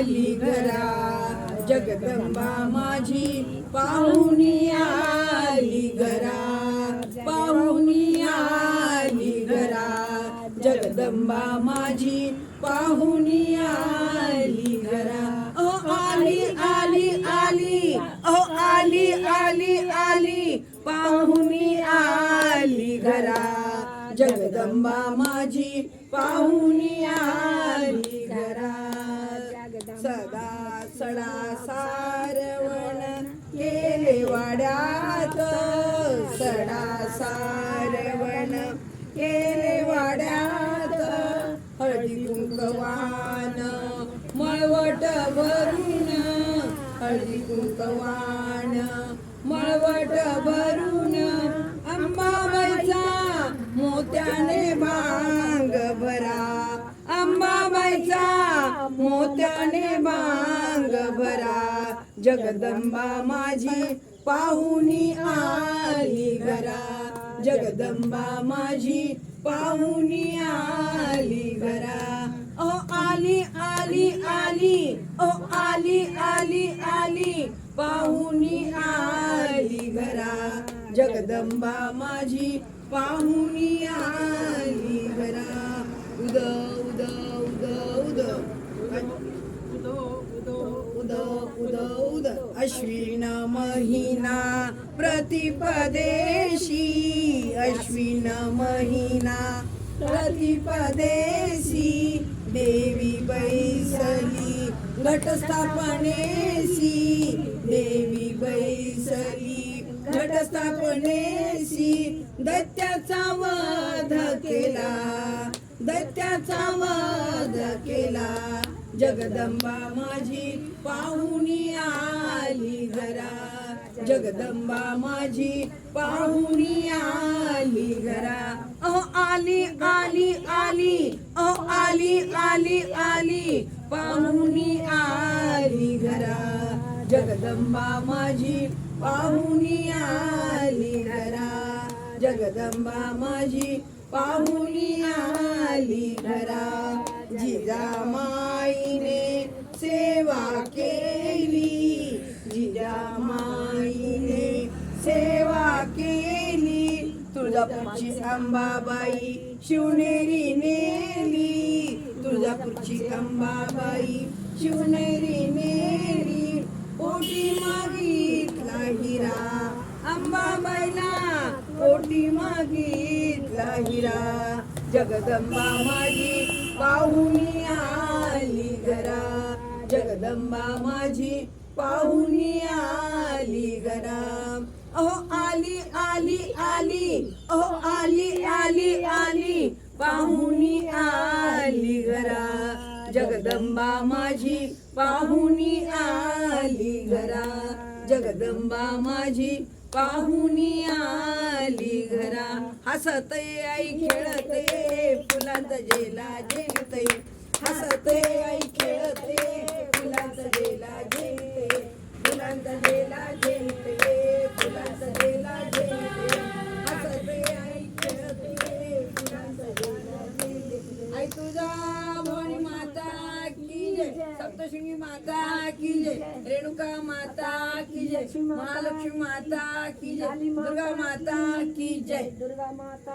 आली घरा. जगदंबा माझी पाहुणी आली घरा. पाहुणी आली घरा. जगदंबा माझी पाहुणी आली घरा. ओ आली आली आली. ओ आली आली आली. पाहुणी आली घरा. जगदंबा माझी पाहुणी आली सदा सडा सारवण केले वाड्यात. सडा सारवण केले वाड्यात. हळदी कुंकवान मळवट भरून. हळदी कुंकवान मळवट भरून. मोत्याने बांग भरा. जगदंबा माझी पाहुणी आली घरा. जगदंबा माझी पाहुणी आली घरा. ओ आली आली आली. ओ आली आली आली. पाहुणी आली घरा. जगदंबा माझी पाहुणी आली घरा. उद उद उद अश्विन महिना प्रतिपदेशी अश्विन महिना प्रतिपदेशी देवी बैसली घटस्थापनेसी देवी बैसली घटस्थापनेसी दैत्याचा वध केला दैत्याचा वध केला. जगदंबा माझी पाहुणी आली घरा. जगदंबा माझी पाहुणी आली घरा. अहो आली आली आली. अहो आली आली आली. पाहुणी आली घरा. जगदंबा माझी पाहुणी आली घरा. जगदंबा माझी पाहुणी आली घरा. जिजा तुळजापूरची अंबाबाई. शिवनेरी नेली. तुळजापूरची अंबाबाई. शिवनेरी नेली. पोटी मागितला हिरा. अंबाबाईला पोटी मागितला हिरा. जगदंबा माझी पाहुणी आली घरा जगदंबा माझी पाहुणी आली आली आली ओ आली आली आली. पाहुणी आली घरा. जगदंबा माझी पाहुणी आली घरा. जगदंबा माझी पाहुणी आली घरा. हसते आई खेळते फुलांत जेला जेलते हसते आई लक्ष्मी माता की जय. रेणुका माता की जय. महालक्ष्मी माता की जय. दुर्गा माता की जय. दुर्गा माता